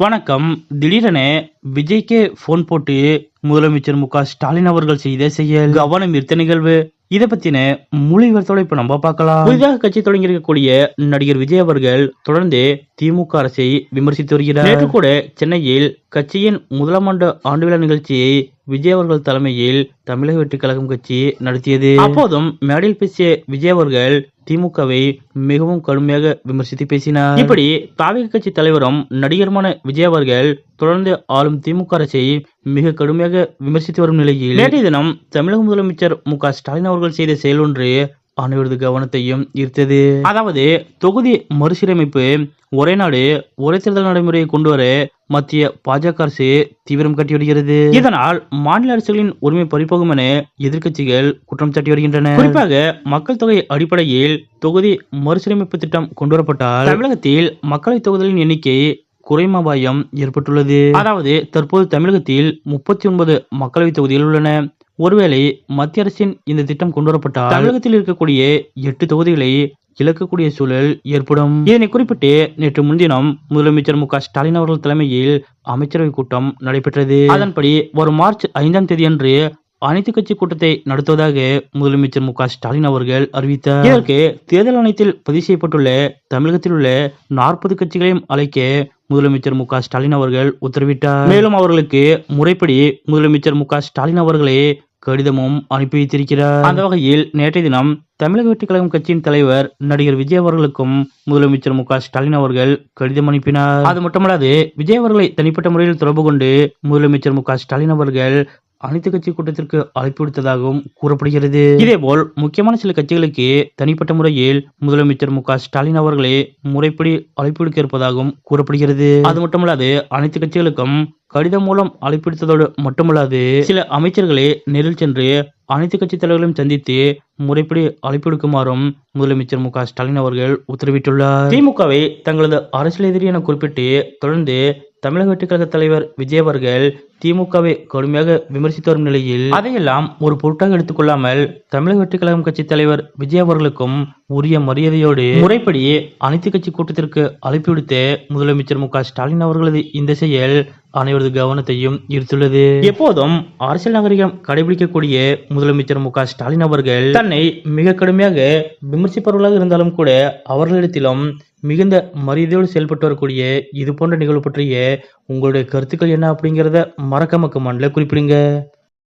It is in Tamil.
வணக்கம். திடீரென விஜய்க்கே போன் போட்டு முதலமைச்சர் மு க ஸ்டாலின் அவர்கள் செய்த செயல் கவனம் ஈர்த்த நிகழ்வு. இதை பத்தின முழு இப்ப நம்ம பார்க்கலாம். புதிதாக கட்சி தொடங்கி இருக்கக்கூடிய நடிகர் விஜய் அவர்கள் தொடர்ந்து திமுக அரசை விமர்சித்து வருகிறார். நேற்று கூட சென்னையில் கட்சியின் முதலாம் ஆண்டு ஆண்டு விழா நிகழ்ச்சியை விஜய் அவர்கள் தலைமையில் தமிழக வெற்றி கழகம் கட்சி நடத்தியது. அப்போதும் மேடையில் பேசிய விஜய் அவர்கள் திமுகவை மிகவும் கடுமையாக விமர்சித்து பேசினார். இப்படி தாவிக கட்சி தலைவரும் நடிகருமான விஜய் அவர்கள் தொடர்ந்து ஆளும் திமுக அரசை மிக கடுமையாக விமர்சித்து வரும் நிலையில் நேற்றைய தினம் தமிழக முதலமைச்சர் மு க ஸ்டாலின் அவர்கள் செய்த செயல் ஒன்று அனைவரது கவனத்தையும் ஈர்த்தது. அதாவது தொகுதி மறுசீரமைப்பு ஒரே நாடு ஒரே தேர்தல் நடைமுறையை கொண்டு வர மத்திய பாஜக அரசு தீவிரம் காட்டி வருகிறது. இதனால் மாநில அரசுகளின் உரிமை பறிப்போகும் என எதிர்க்கட்சிகள் குற்றம் சாட்டி வருகின்றன. குறிப்பாக மக்கள் தொகை அடிப்படையில் தொகுதி மறுசீரமைப்பு திட்டம் கொண்டுவரப்பட்டால் தமிழகத்தில் மக்களை தொகுதிகளின் எண்ணிக்கை குறையும் அபாயம் ஏற்பட்டுள்ளது. அதாவது தற்போது தமிழகத்தில் முப்பத்தி ஒன்பது மக்களவை தொகுதிகள் உள்ளன. ஒருவேளை மத்திய அரசின் இந்த திட்டம் கொண்டுவரப்பட்டால் தமிழகத்தில் இருக்கக்கூடிய எட்டு தொகுதிகளை இழக்கக்கூடிய சூழல் ஏற்படும். இதனை குறிப்பிட்டு நேற்று முன்தினம் முதலமைச்சர் மு க ஸ்டாலின் அவர்கள் தலைமையில் அமைச்சரவை கூட்டம் நடைபெற்றது. அதன்படி வரும் மார்ச் ஐந்தாம் தேதியன்று அனைத்து கட்சி கூட்டத்தை நடத்துவதாக முதலமைச்சர் மு க ஸ்டாலின் அவர்கள் அறிவித்தார். இதற்கு தேர்தல் ஆணையத்தில் பதிவு செய்யப்பட்டுள்ள தமிழகத்தில் உள்ள நாற்பது கட்சிகளையும் அழைக்க முதலமைச்சர் மு க ஸ்டாலின் அவர்கள் உத்தரவிட்டார். மேலும் அவர்களுக்கு முறைப்படி முதலமைச்சர் மு க ஸ்டாலின் அவர்களே கடிதமும் அனுப்பி வைத்திருக்கிறார். அந்த வகையில் நேற்றைய தினம் தமிழக வெற்றி கழகம் கட்சியின் தலைவர் நடிகர் விஜய் அவர்களுக்கும் முதலமைச்சர் மு ஸ்டாலின் அவர்கள் கடிதம் அனுப்பினார். அது மட்டுமல்லாது விஜய் அவர்களை தனிப்பட்ட முறையில் தொடர்பு கொண்டு முதலமைச்சர் மு ஸ்டாலின் அவர்கள் அனைத்து கட்சி கூட்டத்திற்கு அழைப்பு விடுத்ததாகவும் கூறப்படுகிறது. இதேபோல் முக்கியமான சில கட்சிகளுக்கு தனிப்பட்ட முறையில் முதலமைச்சர் மு ஸ்டாலின் அவர்களே முறைப்படி அழைப்பு விடுக்க இருப்பதாகவும் கூறப்படுகிறது. அது மட்டுமல்லாது அனைத்து கட்சிகளுக்கும் கடிதம் மூலம் அழைப்பு விடுத்ததோடு மட்டுமல்லாது சில அமைச்சர்களே நேரில் சென்று அனைத்து கட்சி தலைவர்களையும் சந்தித்து முறைப்படி அழைப்பு விடுக்குமாறும் முதலமைச்சர் மு ஸ்டாலின் அவர்கள் உத்தரவிட்டுள்ளார். திமுகவை தங்களது அரசியல் எதிரி என குறிப்பிட்டு தொடர்ந்து தமிழக வெற்றி கழக தலைவர் விஜய் அவர்கள் திமுகவை கடுமையாக விமர்சித்து வரும் நிலையில் அதையெல்லாம் ஒரு பொருட்டாக எடுத்துக்கொள்ளாமல் தமிழக வெற்றி கழகம் கட்சி தலைவர் விஜய் அவர்களுக்கும் உரிய மரியாதையோடு முறைப்படி அனைத்து கட்சி கூட்டத்திற்கு அழைப்பு விடுத்து முதலமைச்சர் மு ஸ்டாலின் அவர்களது இந்த செயல் அனைவரது கவனத்தையும் ஈர்த்துள்ளது. எப்போதும் அரசியல் நாகரிகம் கடைபிடிக்கக்கூடிய முதலமைச்சர் மு ஸ்டாலின் அவர்கள் தன்னை மிக கடுமையாக விமர்சிப்பவர்களாக இருந்தாலும் கூட அவர்களிடத்திலும் மிகுந்த மரியாதையோடு செயல்பட்டு வரக்கூடிய இது போன்ற நிகழ்வு பற்றிய உங்களுடைய கருத்துக்கள் என்ன அப்படிங்கிறத மறக்காம கமெண்ட்ல குறிப்பிடுங்க.